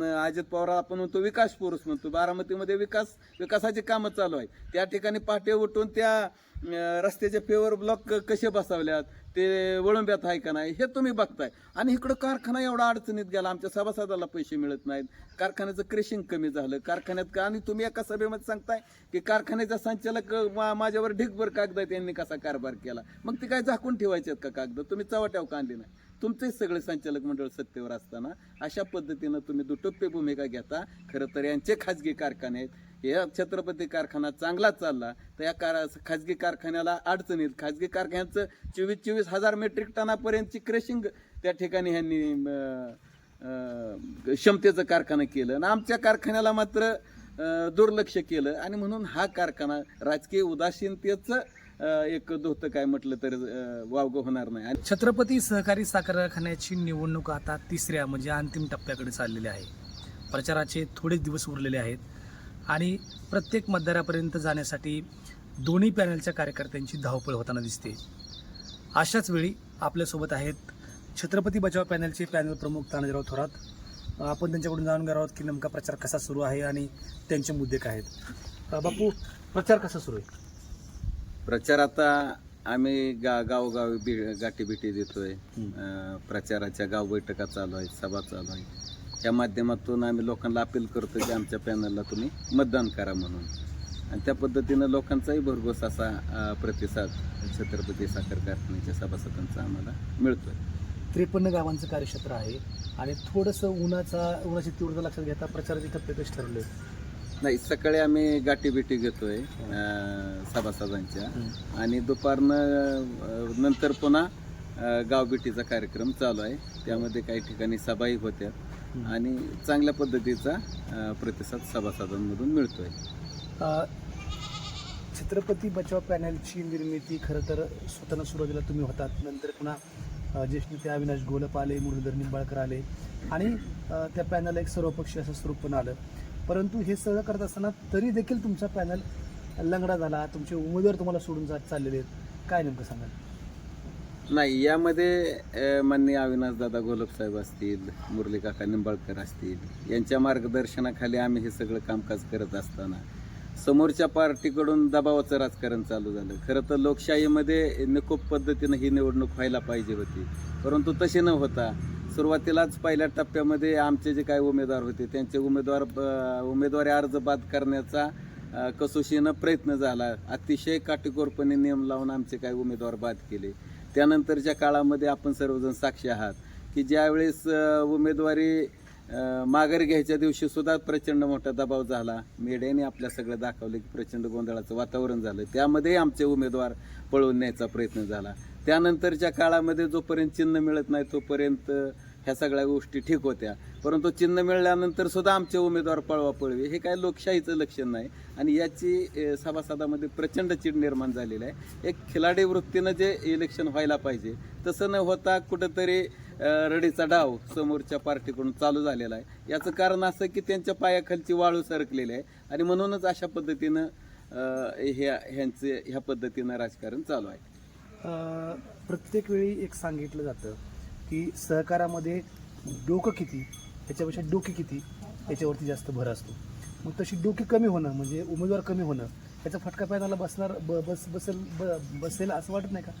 कारण अजित पवार आपण म्हणतो विकास पुरुष म्हणतो. बारामतीमध्ये विकास विकासाची कामं चालू आहे त्या ठिकाणी पहाटे उठून त्या रस्त्याच्या रस्त्याचे पेवर ब्लॉक कसे बसवल्यात ते वळंब्यात आहे का नाही हे तुम्ही बघताय. आणि इकडं कारखाना एवढा अडचणीत गेला आमच्या सभासदाला पैसे मिळत नाहीत. कारखान्याचं क्रेशिंग कमी झालं. कारखान्यात का आणि तुम्ही एका सभेमध्ये सांगताय की कारखान्याचा संचालक मा- माझ्यावर ढिगभर कागद आहेत यांनी कसा कारभार केला. मग ते काय झाकून ठेवायचे आहेत का कागद? तुम्ही चव्हाट्याव का आणली नाही? तुमचेच सगळे संचालक मंडळ सत्तेवर असताना अशा पद्धतीनं तुम्ही दुटप्पे भूमिका घेता. खरं तर यांचे खाजगी कारखाने आहेत. या छत्रपती कारखाना चांगला चालला तर या कार खाजगी कारखान्याला अडचणीत खाजगी कारखान्याचं चोवीस चोवीस हजार मेट्रिक टनापर्यंतची क्रेशिंग त्या ठिकाणी ह्यांनी क्षमतेचं कारखाना केलं. आणि आमच्या कारखान्याला मात्र दुर्लक्ष केलं. आणि म्हणून हा कारखाना राजकीय उदासीनतेचं एक धोतं काय म्हटलं तर वावगं होणार नाही. आणि छत्रपती सहकारी साखर कारखान्याची निवडणूक आता तिसऱ्या म्हणजे अंतिम टप्प्याकडे चाललेली आहे. प्रचाराचे थोडेच दिवस उरलेले आहेत आणि प्रत्येक मतदारापर्यंत जाण्यासाठी दोन्ही पॅनलच्या कार्यकर्त्यांची धावपळ होताना दिसते. अशाच वेळी आपल्यासोबत आहेत छत्रपती बचाव पॅनलचे पॅनल प्रमुख तानाजीराव थोरात. आपण त्यांच्याकडून जाणून घेणार आहोत की नेमका प्रचार कसा सुरू आहे आणि त्यांचे मुद्दे काय आहेत. बापू प्रचार कसा सुरू आहे? प्रचार आता आम्ही गा गावोगावी बी गाठी बिटी देतोय. अं, प्रचाराच्या गाव बैठका चालू आहेत सभा चालू आहेत. या माध्यमातून आम्ही लोकांना अपील करतो की आमच्या पॅनलला तुम्ही मतदान करा म्हणून. आणि त्या पद्धतीनं लोकांचाही भरघोस असा अं, प्रतिसाद छत्रपती साखर कारखान्याच्या सभासदांचा आम्हाला मिळतोय. त्रेपन्न गावांचं कार्यक्षेत्र आहे आणि थोडंसं उन्हाचा उन्हाची तीव्रता लक्षात घेता प्रचाराचे टप्पे कसे ठरवले नाही सकाळी आम्ही गाठी बिटी घेतोय सभासदांच्या. आणि दुपारनं नंतर पुन्हा अं, गावभेटीचा कार्यक्रम चालू आहे. त्यामध्ये काही ठिकाणी सभाही होत्या. आणि चांगल्या पद्धतीचा प्रतिसाद सभासदांमधून मिळतोय. छत्रपती बचाव पॅनलची निर्मिती खरं तर स्वतःनं सुरुवातीला तुम्ही होतात. नंतर पुन्हा ज्येष्ठ नेते अविनाश गोलप आले मुरलीधर निंबाळकर आले. आणि त्या पॅनलला एक सर्वपक्षीय असं स्वरूप पण आलं. परंतु हे सगळं करत असताना तरी देखील तुमचा पॅनल लंगडा झाला. तुमचे उमेदवार तुम्हाला सोडून जात चाललेले आहेत. काय नेमकं सांगाल? नाही यामध्ये माननीय अविनाश दादा गोलप साहेब असतील मुरली काका निंबाळकर असतील यांच्या मार्गदर्शनाखाली आम्ही हे सगळं कामकाज करत असताना समोरच्या पार्टीकडून दबावाचं राजकारण चालू झालं. खरं तर लोकशाहीमध्ये निकोप पद्धतीनं ही निवडणूक व्हायला पाहिजे होती. परंतु तशी न होता सुरुवातीलाच पहिल्या टप्प्यामध्ये आमचे जे काही उमेदवार होते त्यांचे उमेदवार उमेदवारी अर्ज बाद करण्याचा कसोशीनं प्रयत्न झाला. अतिशय काटेकोरपणे नियम लावून आमचे काही उमेदवार बाद केले. त्यानंतरच्या काळामध्ये आपण सर्वजण साक्षी आहात की ज्यावेळेस उमेदवारी माघारी घ्यायच्या दिवशी सुद्धा प्रचंड मोठा दबाव झाला. मीडियाने आपल्या सगळं दाखवलं की प्रचंड गोंधळाचं वातावरण झालं. त्यामध्ये आमचे उमेदवार पळवून न्यायचा प्रयत्न झाला. त्यानंतरच्या काळामध्ये जोपर्यंत चिन्ह मिळत नाही तोपर्यंत ह्या सगळ्या गोष्टी ठीक होत्या. परंतु चिन्ह मिळाल्यानंतर सुद्धा आमचे उमेदवार पळवा पळवी हे काय लोकशाहीचं लक्षण नाही. आणि याची सभासदामध्ये प्रचंड चीड निर्माण झालेली आहे. एक खिलाडी वृत्तीनं जे इलेक्शन व्हायला पाहिजे तसं न होता कुठंतरी रडीचा डाव समोरच्या पार्टीकडून चालू झालेला आहे. याचं कारण असं की त्यांच्या पायाखालची वाळू सरकलेली आहे आणि म्हणूनच अशा पद्धतीनं ह्या ह्यांचे ह्या पद्धतीनं राजकारण चालू आहे. प्रत्येक वेळी एक सांगितलं जातं की सहकारामध्ये डोकं किती त्याच्यापेक्षा डोके किती याच्यावरती जास्त भर असतो. मग तशी डोकी कमी होणं म्हणजे उमेदवार कमी होणं याचा फटका पॅनाला बसणार ब बस बसेल ब बसेल असं वाटत नाही का?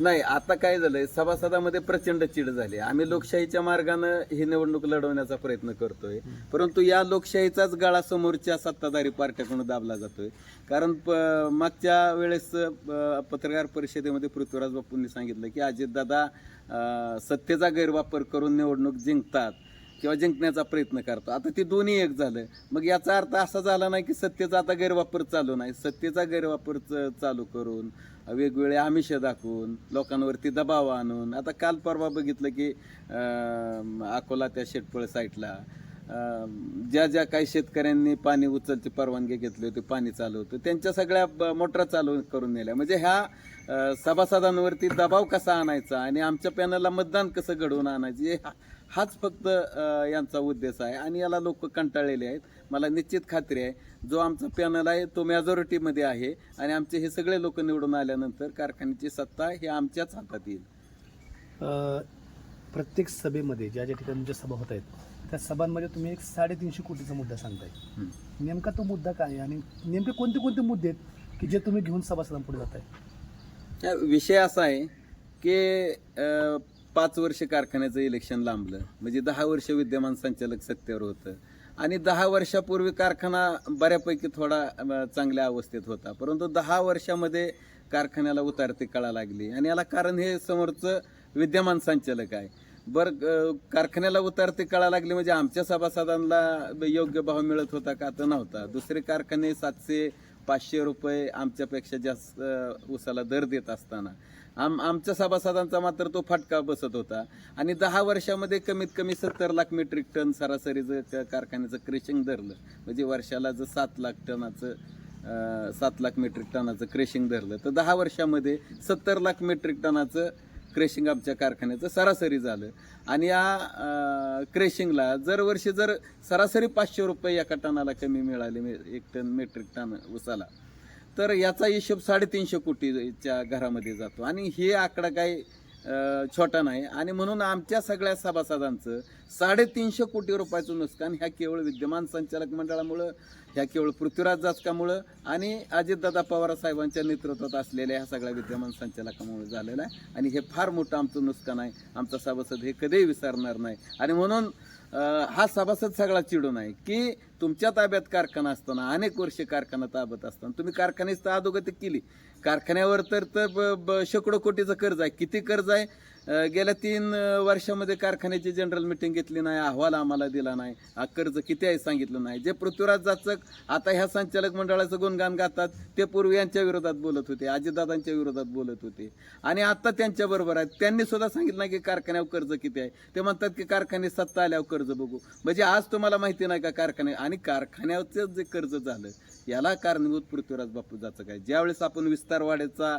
नाही आता काय झालंय सभासदामध्ये प्रचंड चिड झाली. आम्ही लोकशाहीच्या मार्गानं ही निवडणूक लढवण्याचा प्रयत्न करतोय. परंतु या लोकशाहीचाच गळा समोरच्या सत्ताधारी पार्ट्याकडून दाबला जातोय. कारण प- मागच्या वेळेस पत्रकार परिषदेमध्ये पृथ्वीराज बापूंनी सांगितलं की अजितदादा सत्तेचा गैरवापर करून निवडणूक जिंकतात किंवा जिंकण्याचा प्रयत्न करतो आता ते दोन्ही एक झालं. मग याचा अर्थ असा झाला नाही की सत्तेचा आता गैरवापर चालू नाही. सत्तेचा गैरवापर च- चालू करून वेगवेगळे आमिष दाखवून लोकांवरती दबाव आणून. आता काल परवा बघितलं की अकोला त्या शेटपळ साईटला ज्या ज्या काही शेतकऱ्यांनी पाणी उचलची परवानगी घेतली होती पाणी चालू होतं त्यांच्या सगळ्या ब- मोटरा चालू करून नेल्या. म्हणजे ह्या सभासदांवरती दबाव कसा आणायचा आणि आमच्या पॅनलला मतदान कसं घडवून आणायचं हे हा- हाच फक्त यांचा उद्देश आहे. आणि याला लोक कंटाळलेले आहेत. मला निश्चित खात्री आहे. जो आमचा पॅनल आहे तो मेजॉरिटीमध्ये आहे. आणि आमचे हे सगळे लोक निवडून आल्यानंतर कारखान्याची सत्ता ही आमच्याच हातात येईल. प्रत्येक सभेमध्ये ज्या ज्या ठिकाणी तुमच्या सभा होत आहेत त्या सभांमध्ये तुम्ही एक साडेतीनशे कोटीचा मुद्दा सांगताय. नेमका तो मुद्दा काय आहे? आणि नेमके कोणते कोणते मुद्दे आहेत की जे तुम्ही घेऊन सभासदांपुढे जाताय? या विषय असा आहे की पाच वर्ष कारखान्याचं इलेक्शन लांबलं. म्हणजे दहा वर्ष विद्यमान संचालक सत्तेवर होतं. आणि दहा वर्षापूर्वी कारखाना बऱ्यापैकी थोडा चांगल्या अवस्थेत होता. परंतु दहा वर्षामध्ये कारखान्याला उतारती कळा लागली. आणि याला कारण हे समोरचं विद्यमान संचालक आहे. बरं कारखान्याला उतारती कळा लागली म्हणजे आमच्या सभासदांना योग्य भाव मिळत होता का तर नव्हता. दुसरे कारखाने सातशे पाचशे रुपये आमच्यापेक्षा जास्त उसाला दर देत असताना. आम आमच्या सभासदांचा मात्र तो फटका बसत होता. आणि दहा वर्षामध्ये कमीत कमी सत्तर लाख मेट्रिक टन सरासरी जर कारखान्याचं क्रेशिंग धरलं म्हणजे वर्षाला जर सात लाख टनाचं सात लाख मेट्रिक टनाचं क्रेशिंग धरलं तर दहा वर्षामध्ये सत्तर लाख मेट्रिक टनाचं क्रेशिंग आमच्या कारखान्याचं सरासरी झालं. आणि या क्रेशिंगला दरवर्षी जर सरासरी पाचशे रुपये एका टनाला कमी मिळाले एक टन मेट्रिक टन उसाला तर याचा हिशोब साडेतीनशे कोटीच्या घरामध्ये जातो. आणि हे आकडा काही छोटा नाही. आणि म्हणून आमच्या सगळ्या सभासदांचं साडेतीनशे कोटी रुपयाचं नुकसान ह्या केवळ विद्यमान संचालक मंडळामुळं ह्या केवळ पृथ्वीराज जाचकामुळं आणि अजितदादा पवार साहेबांच्या नेतृत्वात असलेल्या ह्या सगळ्या विद्यमान संचालकामुळे झालेलं आहे. आणि हे फार मोठं आमचं नुकसान आहे. आमचा सभासद हे कधीही विसरणार नाही. आणि म्हणून हा सभासद सगळा चिडून आहे की तुमच्या ताब्यात कारखाना असताना अनेक वर्ष कारखाना ताब्यात असताना तुम्ही कारखान्याची तर अधोगती केली. कारखान्यावर तर तर ब- ब- शेकडो कोटीचं कर्ज आहे. किती कर्ज आहे? गेल्या तीन वर्षामध्ये कारखान्याची जनरल मिटिंग घेतली नाही अहवाल आम्हाला दिला नाही हा कर्ज किती आहे सांगितलं नाही. जे पृथ्वीराज जाचक आता ह्या संचालक मंडळाचं गुणगान गातात ते पूर्वी यांच्या विरोधात बोलत होते अजितदादांच्या विरोधात बोलत होते. आणि आता त्यांच्याबरोबर आहेत. त्यांनी सुद्धा सांगितलं नाही की कारखान्यावर कर्ज किती आहे. ते म्हणतात की कारखाने सत्ता आल्यावर कर्ज बघू. म्हणजे आज तुम्हाला माहिती नाही का कारखाने आणि कारखान्याचं जे कर्ज झालं याला कारणीभूत पृथ्वीराज बापू जाचक आहे ज्यावेळेस आपण विस्तारवाड्याचा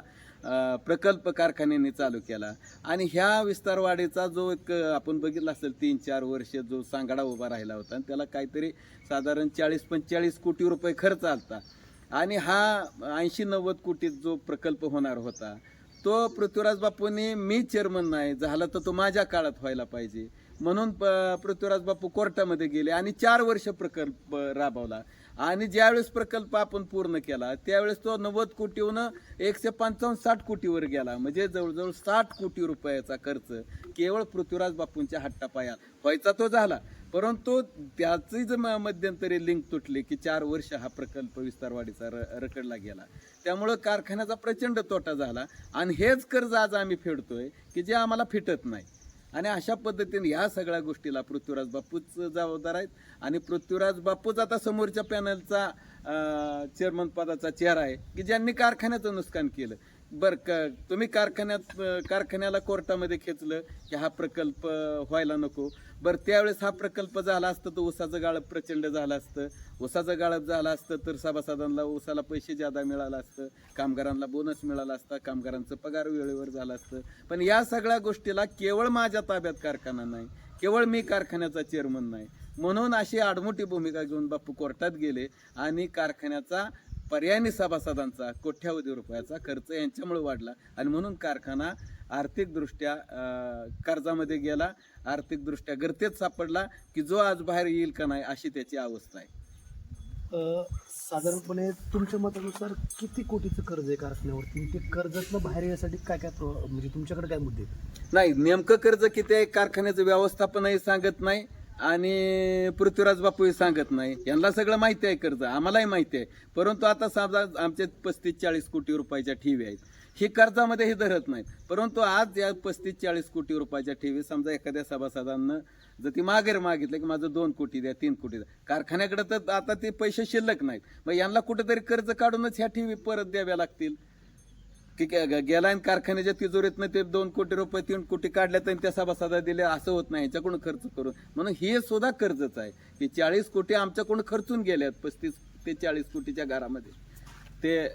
प्रकल्प कारखान्याने चालू केला. आणि ह्या विस्तारवाढीचा जो एक आपण बघितला असेल तीन चार वर्ष जो सांगाडा उभा राहिला होता आणि त्याला काहीतरी साधारण चाळीस पंचेचाळीस कोटी रुपये खर्च आलता. आणि हा ऐंशी नव्वद कोटीत जो प्रकल्प होणार होता तो पृथ्वीराज बापूंनी मी चेअरमन नाही झाला तर तो माझ्या काळात व्हायला पाहिजे. म्हणून प- पृथ्वीराज बापू कोर्टामध्ये गेले आणि चार वर्ष प्रकल्प राबवला. आणि ज्यावेळेस प्रकल्प आपण पूर्ण केला त्यावेळेस तो नव्वद कोटीहून एकशे पंचावन्न साठ कोटीवर गेला. म्हणजे जवळजवळ साठ कोटी रुपयाचा खर्च केवळ पृथ्वीराज बापूंच्या हट्टापाया व्हायचा तो झाला. परंतु त्याची जर मध्यंतरी लिंक तुटली की चार वर्ष हा प्रकल्प विस्तारवाढीचा र रखडला गेला. त्यामुळं कारखान्याचा प्रचंड तोटा झाला. आणि हेच कर्ज आज आम्ही फेडतोय की जे आम्हाला फिटत नाही. आणि अशा पद्धतीने ह्या सगळ्या गोष्टीला पृथ्वीराज बापूच जबाबदार आहेत. आणि पृथ्वीराज बापूच आता समोरच्या पॅनलचा चेअरमन पदाचा चेहरा आहे की ज्यांनी कारखान्याचं नुकसान केलं. बरं का तुम्ही कारखान्यात कारखान्याला कोर्टामध्ये खेचलं की हा प्रकल्प व्हायला नको. बरं त्यावेळेस हा प्रकल्प झाला असतं तर ऊसाचं गाळप प्रचंड झालं असतं. ऊसाचं गाळप झालं असतं तर सभासदांना ऊसाला पैसे जादा मिळालं असतं. कामगारांना बोनस मिळाला असता. कामगारांचं पगार वेळेवर झालं असतं. पण या सगळ्या गोष्टीला केवळ माझ्या ताब्यात कारखाना नाही. केवळ मी कारखान्याचा चेअरमन नाही. म्हणून अशी आडमोठी भूमिका घेऊन बापू कोर्टात गेले आणि कारखान्याचा पर्यायी सभासदांचा कोट्यावधी रुपयाचा खर्च यांच्यामुळे वाढला. आणि म्हणून कारखाना आर्थिकदृष्ट्या कर्जामध्ये गेला आर्थिकदृष्ट्या गर्तेत सापडला की जो आज बाहेर येईल का नाही अशी त्याची अवस्था आहे. साधारणपणे तुमच्या मतानुसार किती कोटीचं कर्ज आहे कारखान्यावरती? ते कर्जातनं बाहेर येण्यासाठी काय काय म्हणजे तुमच्याकडे काय मुद्दे? नाही नेमकं कर्ज किती आहे कारखान्याचं व्यवस्थापनही सांगत नाही. आणि पृथ्वीराज बापूही सांगत नाही. यांना सगळं माहिती आहे कर्ज. आम्हालाही माहिती आहे. परंतु आता समजा आमचे पस्तीस चाळीस कोटी रुपयाच्या ठेवी आहेत. ही कर्जामध्ये हे धरत नाहीत. परंतु आज या पस्तीस चाळीस कोटी रुपयाच्या ठेवी समजा एखाद्या सभासदांना जर ती माघेर मागितलं की माझं दोन कोटी द्या तीन कोटी द्या. कारखान्याकडे तर आता ते पैसे शिल्लक नाहीत. मग यांना कुठेतरी कर्ज काढूनच ह्या ठेवी परत द्याव्या लागतील. की गेलायन गेला आणि कारखान्याच्या तिजोरीतनं ते दोन कोटी रुपये तीन कोटी काढल्यात आणि त्या सभासदा दिले असं होत नाही याच्याकडून खर्च करून. म्हणून हे सुद्धा कर्जच आहे. की चाळीस कोटी आमच्याकडून खर्चून गेल्यात पस्तीस ते चाळीस कोटीच्या घरामध्ये. ते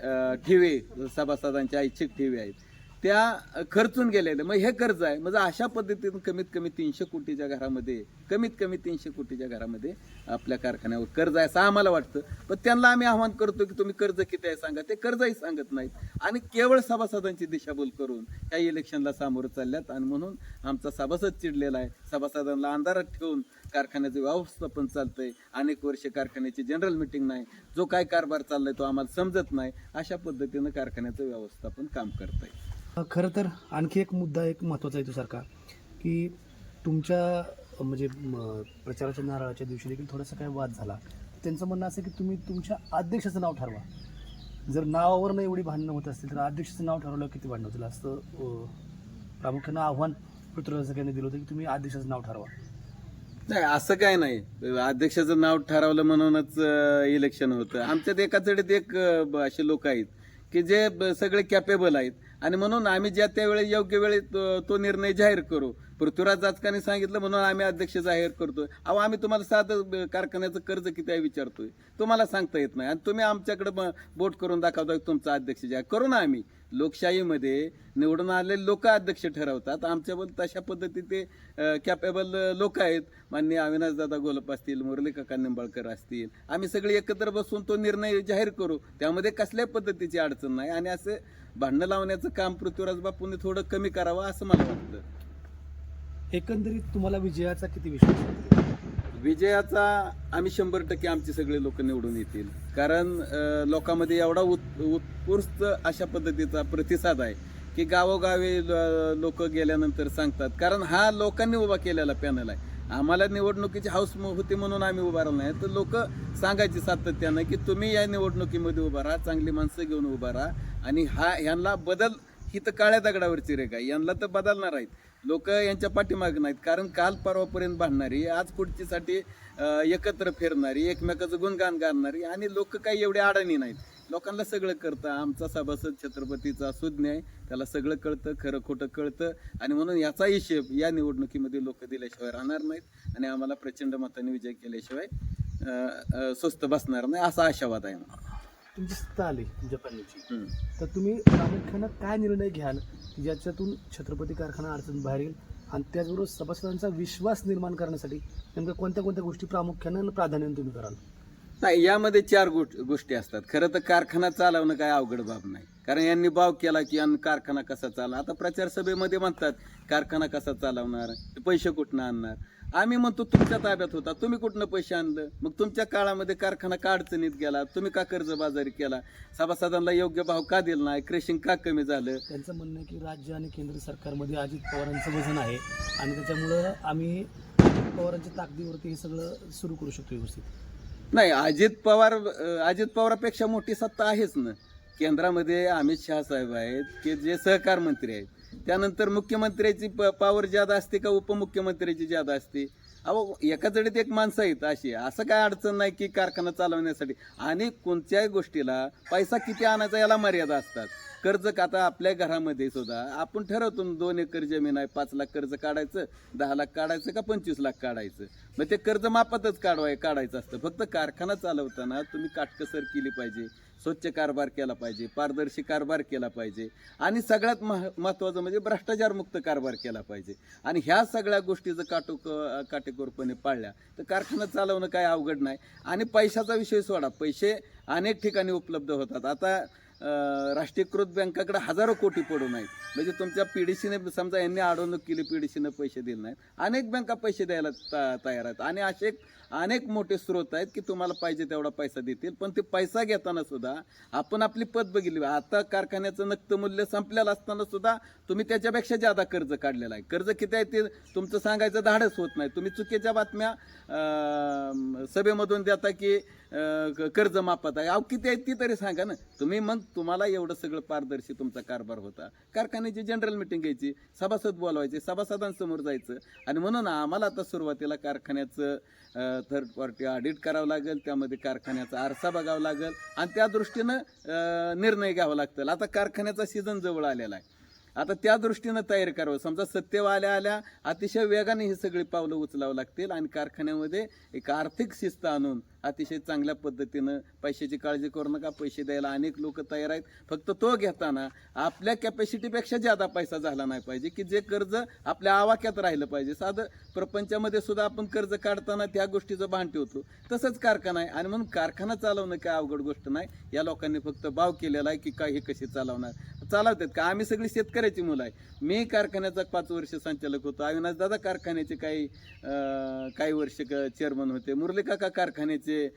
ठेवी ठेवे सभासदांच्या ऐच्छिक ठेवी आहेत. त्या खर्चून गेलेल्या मग हे कर्ज आहे. म्हणजे अशा पद्धतीनं कमीत कमी तीनशे कोटीच्या घरामध्ये कमीत कमी तीनशे कोटीच्या घरामध्ये आपल्या कारखान्यावर कर्ज आहे असं आम्हाला वाटतं. पण त्यांना आम्ही आव्हान करतो की तुम्ही कर्ज किती आहे सांगा. ते कर्जही सांगत नाहीत. आणि केवळ सभासदांची दिशाभूल करून या इलेक्शनला सामोरं चालल्यात. आणि म्हणून आमचा सभासद चिडलेला आहे. सभासदांना अंधारात ठेवून कारखान्याचं व्यवस्थापन चालतंय. अनेक वर्ष कारखान्याची जनरल मिटिंग नाही. जो काय कारभार चाललाय तो आम्हाला समजत नाही. अशा पद्धतीनं कारखान्याचं व्यवस्थापन काम करत आहे खरं तर आणखी एक मुद्दा एक महत्त्वाचा आहे तो सारखा की तुमच्या म्हणजे प्रचाराच्या नारळाच्या दिवशी देखील थोडासा काय वाद झाला. त्यांचं म्हणणं असं की तुम्ही तुमच्या अध्यक्षाचं नाव ठरवा. जर नावावरनं एवढी भांडणं होत असतील तर अध्यक्षाचं नाव ठरवलं किती भांडणं होतील? असं प्रामुख्यानं आव्हान पृथ्वीराज सगळ्यांनी दिलं होतं की तुम्ही अध्यक्षाचं नाव ठरवा. नाही असं काय नाही. अध्यक्षाचं नाव ठरवलं म्हणूनच इलेक्शन होतं. आमच्यात एकाचडीत एक ब- असे लोक आहेत की जे सगळे कॅपेबल आहेत. आणि म्हणून आम्ही ज्या त्यावेळी योग्य वेळी तो तो निर्णय जाहीर करू. पृथ्वीराज जाचकाने सांगितलं म्हणून आम्ही अध्यक्ष जाहीर करतोय. अहो आम्ही तुम्हाला साधं कारखान्याचं कर्ज किती आहे विचारतोय. तुम्हाला सांगता येत नाही. आणि तुम्ही आमच्याकडे ब- बोट करून दाखवता तुमचा अध्यक्ष जाहीर करू ना आम्ही. लोकशाहीमध्ये निवडून आलेले लोक अध्यक्ष ठरवतात. आमच्याबद्दल तशा पद्धती ते कॅपेबल लोक आहेत. माननीय अविनाशदादा गोलप असतील मुरली काका निंबाळकर असतील. आम्ही सगळे एकत्र बसून तो निर्णय जाहीर करू. त्यामध्ये कसल्याही पद्धतीची अडचण नाही. आणि असे भांडणं लावण्याचं काम पृथ्वीराज बापूंनी थोडं कमी करावं असं मला वाटतं. एकंदरीत तुम्हाला विजयाचा किती विश्वास? विजयाचा आम्ही शंभर टक्के आमचे सगळे लोक निवडून येतील. कारण लोकांमध्ये एवढा उत् उत्कृष्ट अशा पद्धतीचा प्रतिसाद आहे की गावोगावी लोक गेल्यानंतर सांगतात. कारण हा लोकांनी उभा केलेला पॅनल आहे. आम्हाला निवडणुकीची हाऊस होती म्हणून आम्ही उभा राहिलो नाही. तर लोक सांगायचे सातत्यानं की तुम्ही या निवडणुकीमध्ये उभा राहा चांगली माणसं घेऊन उभा राहा. आणि हा ह्यांना बदल ही तर काळ्या दगडावरची रेखा यांना तर बदलणार आहेत. लोक यांच्या पाठीमागे नाहीत. कारण काल परवापर्यंत भांडणारी आज पुढचीसाठी एकत्र फिरणारी एकमेकाचं गुणगान गाणारी आणि लोक काही एवढे अडाणी नाहीत. लोकांना सगळं कळतं. आमचा सभासद छत्रपतीचा सुज्ञ आहे. त्याला सगळं कळतं खरं खोटं कळतं. आणि म्हणून याचा हिशेब या निवडणुकीमध्ये लोक दिल्याशिवाय राहणार नाहीत. आणि आम्हाला प्रचंड मताने विजय केल्याशिवाय स्वस्त बसणार नाही असा आशावाद आहे तुमची सत्ता आली हम्म. तर तुम्ही प्रामुख्यानं काय निर्णय घ्याल की ज्याच्यातून छत्रपती कारखाना अडचण बाहेर येईल? आणि त्याचबरोबर सभासदांचा विश्वास निर्माण करण्यासाठी नेमक्या कोणत्या कोणत्या गोष्टी प्रामुख्यानं आणि प्राधान्याने तुम्ही कराल? नाही यामध्ये चार गोट- गोष्टी असतात. खरं तर कारखाना चालवणं काय अवघड बाब नाही. कारण यांनी भाव केला की कारखाना कसा चालणार? आता प्रचार सभेमध्ये म्हणतात कारखाना कसा चालवणार? पैसे कुठनं आणणार? आम्ही म्हणतो तुमच्या ताब्यात होता. तुम्ही कुठनं पैसे आणलं? मग तुमच्या काळामध्ये कारखाना का अडचणीत गेला? तुम्ही का कर्जबाजारी केला? सभासदांना योग्य भाव का दिला नाही? क्रेशिंग का कमी झालं? त्यांचं म्हणणं आहे की राज्य आणि केंद्र सरकारमध्ये अजित पवारांचं वजन आहे आणि त्याच्यामुळं आम्ही अजित पवारांच्या ताकदीवरती हे सगळं सुरू करू शकतो व्यवस्थित. नाही अजित पवार अजित पवारापेक्षा मोठी सत्ता आहेच ना. केंद्रामध्ये अमित शहा साहेब आहेत की जे सहकार मंत्री आहेत. त्यानंतर मुख्यमंत्र्याची प- पावर ज्यादा असते का उपमुख्यमंत्र्याची ज्यादा असते? अहो एका जडीत एक माणसं आहेत अशी. असं काय अडचण नाही की कारखाना चालवण्यासाठी. आणि कोणत्याही गोष्टीला पैसा किती आणायचा याला मर्यादा असतात. कर्ज का आता आपल्या घरामध्ये सुद्धा. आपण ठरवतो दोन एकर जमीन आहे पाच लाख कर्ज काढायचं दहा लाख काढायचं का पंचवीस लाख काढायचं? मग ते कर्ज मापातच काढवाय काढायचं असतं. फक्त कारखाना चालवताना तुम्ही काटकसर केली पाहिजे स्वच्छ कारभार केला पाहिजे पारदर्शी कारभार केला पाहिजे आणि सगळ्यात मह महत्त्वाचं म्हणजे भ्रष्टाचारमुक्त कारभार केला पाहिजे. आणि ह्या सगळ्या गोष्टी जर काटोक काटेकोरपणे पाळल्या तर कारखाना चालवणं काय अवघड नाही. आणि पैशाचा विषय सोडा. पैसे अनेक ठिकाणी उपलब्ध होतात. आता राष्ट्रीयकृत बँकाकडे हजारो कोटी पडून आहेत. म्हणजे तुमच्या पीडीसीने समजा यांनी अडवणूक केली पीडीसीनं पैसे दिले नाहीत. अनेक बँका पैसे द्यायला त- तयार आहेत. आणि असे अनेक मोठे स्रोत आहेत की तुम्हाला पाहिजे तेवढा पैसा देतील. पण ते पैसा घेताना सुद्धा आपण आपली पद बघितली. आता कारखान्याचं नक्त मूल्य संपलेलं असताना सुद्धा तुम्ही त्याच्यापेक्षा जादा कर्ज काढलेलं आहे. कर्ज किती आहे ते तुमचं सांगायचं धाडस होत नाही. तुम्ही चुकीच्या बातम्या सभेमधून देता की कर्ज मापात आहे. अहो किती आहे ती तरी सांगा ना. तुम्ही मग तुम्हाला एवढं सगळं पारदर्शी तुमचा कारभार होता. कारखान्याची जनरल मिटिंग घ्यायची सभासद बोलवायचे सभासदांसमोर जायचं. आणि म्हणून आम्हाला आता सुरुवातीला कारखान्याचं थर्ड पार्टी ऑडिट करावं लागेल त्यामध्ये कारखान्याचा आरसा बघावा लागेल. आणि त्या दृष्टीनं निर्णय घ्यावा लागतो आता कारखान्याचा सीझन जवळ आलेला आहे. आता त्या दृष्टीनं तयार करावं. समजा सत्यवाल्या आल्या अतिशय वेगाने ही सगळी पावलं उचलावं लागतील आणि कारखान्यामध्ये एक आर्थिक शिस्त आणून अतिशय चांगल्या पद्धतीनं पैशाची काळजी करू नका पैसे द्यायला अनेक लोक तयार आहेत. फक्त तो घेताना आपल्या कॅपॅसिटीपेक्षा ज्यादा पैसा झाला नाही पाहिजे की जे कर्ज आपल्या आवाक्यात राहिलं पाहिजे. साधं प्रपंचामध्ये सुद्धा आपण कर्ज काढताना त्या गोष्टीचं भान ठेवतो. तसंच कारखाना आहे आणि म्हणून कारखाना चालवणं काय अवघड गोष्ट नाही. या लोकांनी फक्त भाव केलेला आहे की काय हे कसे चालवणार? चालवतात का? आम्ही सगळी शेतकऱ्याची मुलं आहे. मी कारखान्याचा पाच वर्ष संचालक होतो. अविनाश दादा कारखान्याचे काही काही वर्ष चेअरमन होते. मुरली काका कारखान्याचे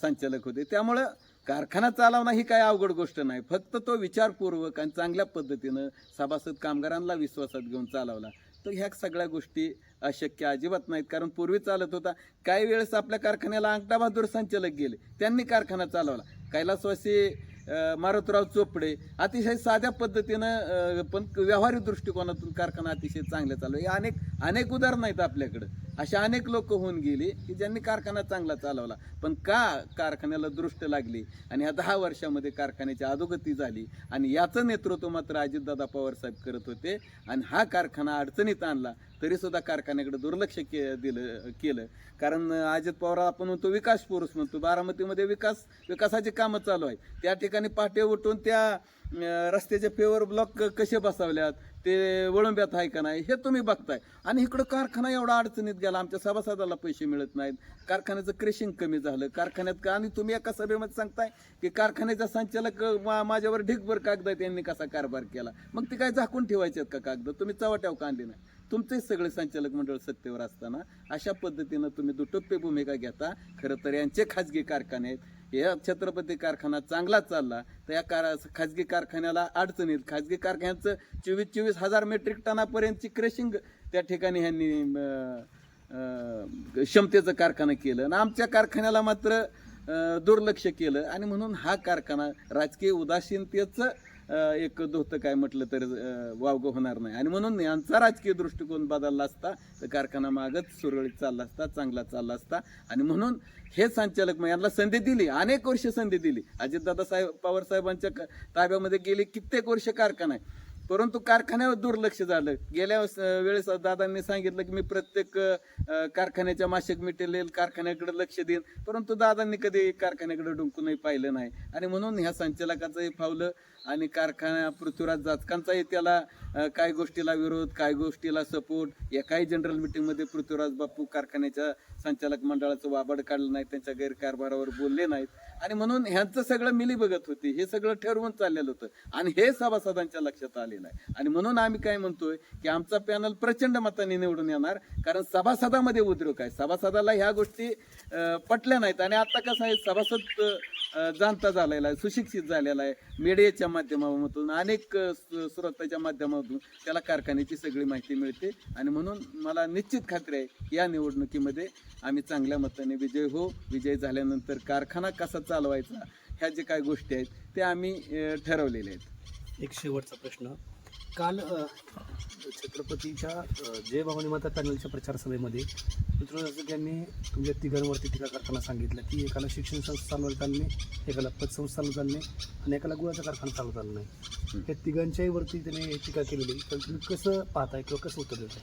संचालक होते. त्यामुळं कारखाना चालवणं ही काय अवघड गोष्ट नाही. फक्त तो विचारपूर्वक आणि चांगल्या पद्धतीनं सभासद कामगारांना विश्वासात घेऊन चालवला. तर ह्या सगळ्या गोष्टी अशक्य अजिबात नाहीत. कारण पूर्वी चालत होता. काही वेळेस आपल्या कारखान्याला अंगठा बहादूर संचालक गेले. त्यांनी कारखाना चालवला. कैलासवासी मारुतराव चोपडे अतिशय साध्या पद्धतीनं पण व्यावहारिक दृष्टिकोनातून कारखाना अतिशय चांगले चालू हे अनेक अनेक उदाहरणं आहेत आपल्याकडं. अशा अनेक लोक होऊन गेली की ज्यांनी कारखाना चांगला चालवला. पण का कारखान्याला दृष्ट लागली? आणि ह्या दहा वर्षामध्ये कारखान्याची अधोगती झाली आणि याचं नेतृत्व मात्र अजितदादा पवार साहेब करत होते आणि हा कारखाना अडचणीत आणला. तरीसुद्धा कारखान्याकडे दुर्लक्ष के दिलं केलं. कारण अजित पवार आपण म्हणतो विकास पुरुष म्हणतो. बारामतीमध्ये विकास विकासाची कामं चालू आहे त्या ठिकाणी पाटे उठून त्या रस्त्याचे पेवर ब्लॉक कसे बसवल्यात? ते वळंब्यात आहे का नाही हे तुम्ही बघताय. आणि इकडं कारखाना एवढा अडचणीत गेला आमच्या सभासदाला पैसे मिळत नाहीत. कारखान्याचं क्रेशिंग कमी झालं. कारखान्यात का आणि तुम्ही एका सभेमध्ये सांगताय की कारखान्याचा संचालक मा- माझ्यावर ढिगभर कागद आहेत यांनी कसा कारभार केला? मग ते काय झाकून ठेवायचे आहेत का कागद? तुम्ही चवट्याव का आणली नाही? तुमचेच सगळे संचालक मंडळ सत्तेवर असताना अशा पद्धतीनं तुम्ही दुटप्पे भूमिका घेता. खरं तर यांचे खाजगी कारखाने आहेत. या छत्रपती कारखाना चांगला चालला तर या कार खाजगी कारखान्याला अडचणीत खाजगी कारखान्याचं चोवीस चोवीस हजार मेट्रिक टनापर्यंतची क्रेशिंग त्या ठिकाणी ह्यांनी क्षमतेचं कारखाना केलं. आणि आमच्या कारखान्याला मात्र दुर्लक्ष केलं. आणि म्हणून हा कारखाना राजकीय उदासीनतेचं एक धोतं काय म्हटलं तर वावगं होणार नाही. आणि म्हणून यांचा राजकीय दृष्टिकोन बदलला असता तर कारखाना मागच सुरळीत चालला असता चांगला चालला असता. आणि म्हणून हे संचालक मग यांना संधी दिली अनेक वर्ष संधी दिली. अजितदादा साहेब पवार साहेबांच्या ताब्यामध्ये गेली कित्येक वर्ष कारखाना आहे. परंतु कारखान्यावर दुर्लक्ष झालं. गेल्या वेळेस- दादांनी सांगितलं की मी प्रत्येक कारखान्याच्या मासिक मिटेल कारखान्याकडे लक्ष देईन. परंतु दादांनी कधी कारखान्याकडे डुंकूनही पाहिलं नाही. आणि म्हणून ह्या संचालकाचंही फावलं. आणि कारखाना पृथ्वीराज जाचकांचाही त्याला काय गोष्टीला विरोध काय गोष्टीला सपोर्ट? एकाही जनरल मिटिंगमध्ये पृथ्वीराज बापू कारखान्याच्या संचालक मंडळाचं वाबड काढलं नाही त्यांच्या गैरकारभारावर बोलले नाहीत. आणि म्हणून ह्यांचं सगळं मिली बघत होती हे सगळं ठरवून चाललेलं होतं. आणि हे सभासदांच्या लक्षात आलेलं आहे आणि म्हणून आम्ही काय म्हणतोय की आमचा पॅनल प्रचंड मताने निवडून येणार कारण सभासदामध्ये उद्योग आहे. सभासदाला ह्या गोष्टी पटल्या नाहीत. आणि आता कसं आहे सभासद जाणता झालेला आहे सुशिक्षित झालेला आहे. मीडियाच्या माध्यमातून अनेक स्रोताच्या माध्यमातून त्याला कारखान्याची सगळी माहिती मिळते. आणि म्हणून मला निश्चित खात्री आहे या निवडणुकीमध्ये आम्ही चांगल्या मताने विजय हो विजय झाल्यानंतर कारखाना कसा चालवायचा ह्या जे काही गोष्टी आहेत ते आम्ही ठरवलेले आहेत. एक शेवटचा प्रश्न. काल छत्रपतीच्या जय भवानी माता पॅनलच्या प्रचार सभेमध्ये पृथ्वीराज यांनी तुमच्या तिघांवरती टीका करताना सांगितलं की एकाला शिक्षण संस्था चालवता आली नाही एकाला पतसंस्था चालवता आली नाही आणि एकाला गुळाचा कारखाना चालवता आला नाही या तिघांच्याही वरती त्याने टीका केलेली. तर तुम्ही कसं पाहताय किंवा कसं उत्तर देताय?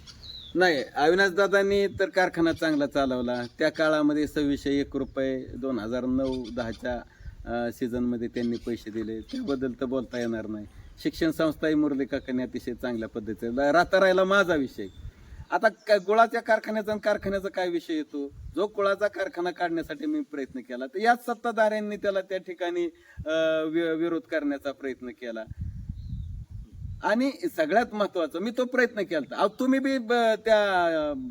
नाही अविनाश दादांनी तर कारखाना चांगला चालवला. त्या काळामध्ये सव्वीसशे एक रुपये दोन हजार नऊ दहाच्या सीझनमध्ये त्यांनी पैसे दिले. त्याबद्दल तर बोलता येणार नाही. शिक्षण संस्थाही मुरली काकांनी अतिशय चांगल्या पद्धतीने. राहता राहिला माझा विषय. आता का गुळाच्या कारखान्याचा आणि कारखान्याचा काय विषय येतो जो गुळाचा कारखाना काढण्यासाठी मी प्रयत्न केला तर याच सत्ताधाऱ्यांनी त्याला त्या ठिकाणी वि- विरोध करण्याचा प्रयत्न केला. आणि सगळ्यात महत्वाचं मी तो प्रयत्न केला अहो तुम्ही बी ब- त्या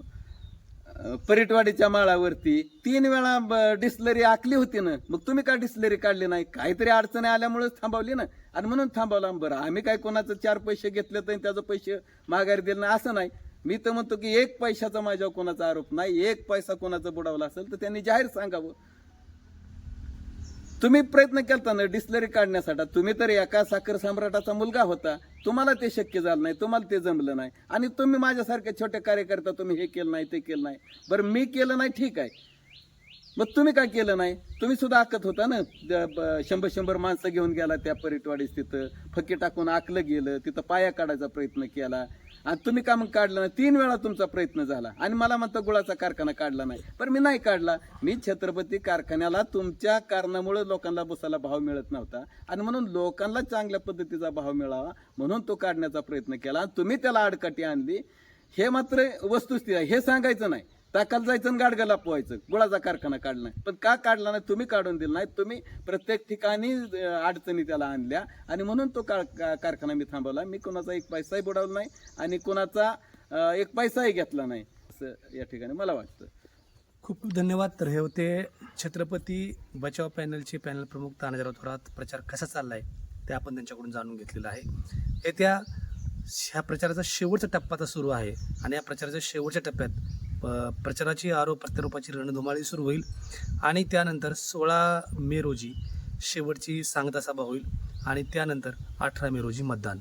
परिटवाडीच्या माळावरती तीन वेळा डिस्लरी आखली होती ना. मग तुम्ही का डिस्लरी काढली नाही? काहीतरी अडचणी आल्यामुळेच थांबवली ना. आणि म्हणून थांबवला बरं. आम्ही काय कोणाचं चार पैसे घेतले तर त्याचं पैसे माघारी दिले नाही असं नाही. मी तर म्हणतो की एक पैशाचा माझ्यावर कोणाचा आरोप नाही एक पैसा कोणाचा बुडावला असेल तर त्यांनी जाहीर सांगावं. तुम्ही प्रयत्न केलता ना डिस्लरी काढण्यासाठी. तुम्ही तर एका साखर सम्राटाचा मुलगा होता. तुम्हाला ते शक्य झालं नाही तुम्हाला ते जमलं नाही. आणि तुम्ही माझ्यासारख्या छोट्या कार्यकर्ता तुम्ही हे केलं नाही ते केलं नाही. बरं मी केलं नाही ठीक आहे. मग तुम्ही काय केलं नाही? तुम्ही सुद्धा आकत होता ना? शंभर शंभर माणसं घेऊन गेला त्या परिटवाडीस तिथं. फकी टाकून आकलं गेलं तिथं पाया काढायचा प्रयत्न केला. आणि तुम्ही का मग काढलं नाही? तीन वेळा तुमचा प्रयत्न झाला. आणि मला म्हणता गुळाचा कारखाना काढला नाही. पण मी नाही काढला. मी छत्रपती कारखान्याला तुमच्या कारणामुळे लोकांना बसायला भाव मिळत नव्हता. आणि म्हणून लोकांना चांगल्या पद्धतीचा भाव मिळावा म्हणून तो काढण्याचा प्रयत्न केला. आणि तुम्ही त्याला आडकाठी आणली. हे मात्र वस्तुस्थिती आहे. हे सांगायचं नाही. टाकायला जायचं आणि गाडगा लपवायचं गुळाचा कारखाना काढला पण का काढला नाही? तुम्ही काढून दिला नाही. तुम्ही प्रत्येक ठिकाणी अडचणी त्याला आणल्या. आणि म्हणून तो का- का- कारखाना मी थांबवला. मी कोणाचा एक पैसाही बुडवला नाही आणि कोणाचा एक पैसाही घेतला नाही. असं या ठिकाणी मला वाटतं. खूप खूप धन्यवाद. तर हे होते छत्रपती बचाव पॅनलचे पॅनल प्रमुख तानाजीराव थोरात प्रचार कसा चालला आहे ते आपण त्यांच्याकडून जाणून घेतलेलं आहे. येत्या ह्या प्रचाराचा शेवटचा टप्पा आता सुरू आहे. आणि या प्रचाराच्या शेवटच्या टप्प्यात प- प्रचाराची आरोप प्रत्यारोपाची रणधुमाळी सुरू होईल आणि त्यानंतर सोळा मे रोजी शेवटची सांगता सभा होईल आणि त्यानंतर अठरा मे रोजी मतदान.